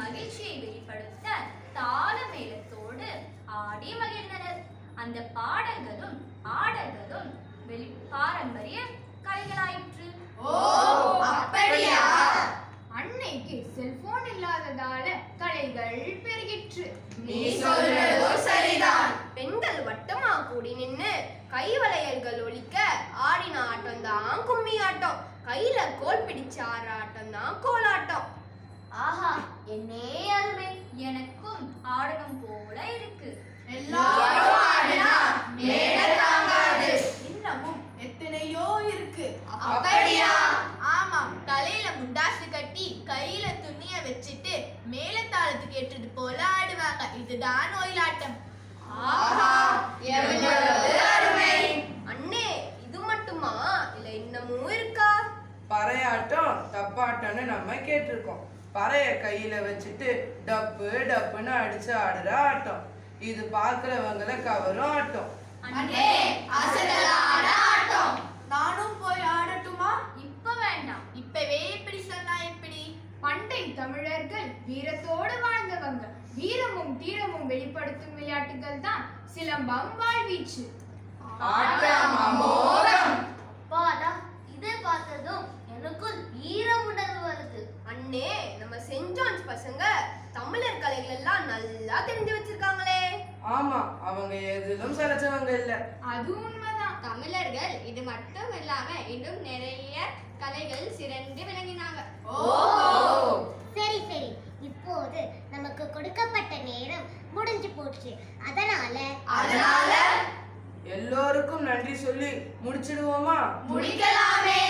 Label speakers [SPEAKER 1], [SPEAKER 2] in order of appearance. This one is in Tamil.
[SPEAKER 1] மகிழ்ச்சியை வெளிப்படுத்த தாள மேளத்தோடு ஆடி மகிழ்ந்தனர். அந்த பாடல்களும் ஆடல்களும் வெளி பாரம்பரிய கலைகளாயிற்று
[SPEAKER 2] அப்படியா?
[SPEAKER 3] அன்னைக்கு செல்போன் இல்லாததால கலைகள் பெருகிற்று.
[SPEAKER 4] நீ சொல்றதோ சரிதான்.
[SPEAKER 5] பெண்கள் வட்டமா கூடி நின்னு கைவளையல்கள் ஒழிக்க ஆடின ஆட்டம் தான் கும்மி ஆட்டம். கையில கோல் பிடிச்ச ஆடுற ஆட்டம் தான் கோலாட்டம்.
[SPEAKER 6] என்னே அருமை.
[SPEAKER 1] எனக்கும் ஆடணும் போல இருக்கு.
[SPEAKER 2] எல்லாரும்
[SPEAKER 4] ஆடினா
[SPEAKER 2] மேடை தாங்காது. இன்னமும் எத்தனையோ இருக்கு. அப்படியா? ஆமாம். தலையில முண்டாசு கட்டி கையில துணிய வச்சுட்டு மேலத்தாளத்துக்கு ஏற்றது போல ஆடுவாங்க. இதுதான் ஒயிலாட்டம்.
[SPEAKER 4] ஆஹா
[SPEAKER 5] எவ்வளவு
[SPEAKER 4] அருமை.
[SPEAKER 5] அண்ணே இது மட்டுமா? இல்ல இன்னமும் இருக்கா?
[SPEAKER 7] பறையாட்டம் தப்பாட்டம்னு நம்ம கேட்டிருக்கோம். பறைய கையில வச்சுட்டு டப்பு டப்புன்னு அடிச்சு ஆடுற ஆட்டம். இது பார்க்கறவங்கள கவரும் ஆட்டம்.
[SPEAKER 2] நானும் போய் ஆடட்டுமா?
[SPEAKER 1] இப்ப வேண்டாம்.
[SPEAKER 2] இப்பவே இப்படி சொன்னா எப்படி?
[SPEAKER 3] பண்டை தமிழர்கள் வீரத்தோடு வாழ்ந்தவங்க. வீரமும் தீரமும் வெளிப்படுத்தும் விளையாட்டுகள் தான் சிலம்பம் வாழ்வீச்சு.
[SPEAKER 5] நல்லா தெரிஞ்சு வச்சிருக்காங்களே.
[SPEAKER 7] ஆமா அவங்க எதிலும் சளைச்சவங்க இல்ல.
[SPEAKER 3] அது உண்மைதான்.
[SPEAKER 4] தமிழர்கள் இது மட்டும் இல்லாம இன்னும் நிறைய கலைகள் சிறந்து விளங்கினாங்க.
[SPEAKER 8] சரி சரி. இப்போது நமக்கு கொடுக்கப்பட்ட நேரம் முடிஞ்சு போச்சு. அதனால
[SPEAKER 4] அதனால
[SPEAKER 7] எல்லோருக்கும் நன்றி சொல்லி முடிச்சிடுவோமா?
[SPEAKER 4] முடிக்கலாமே.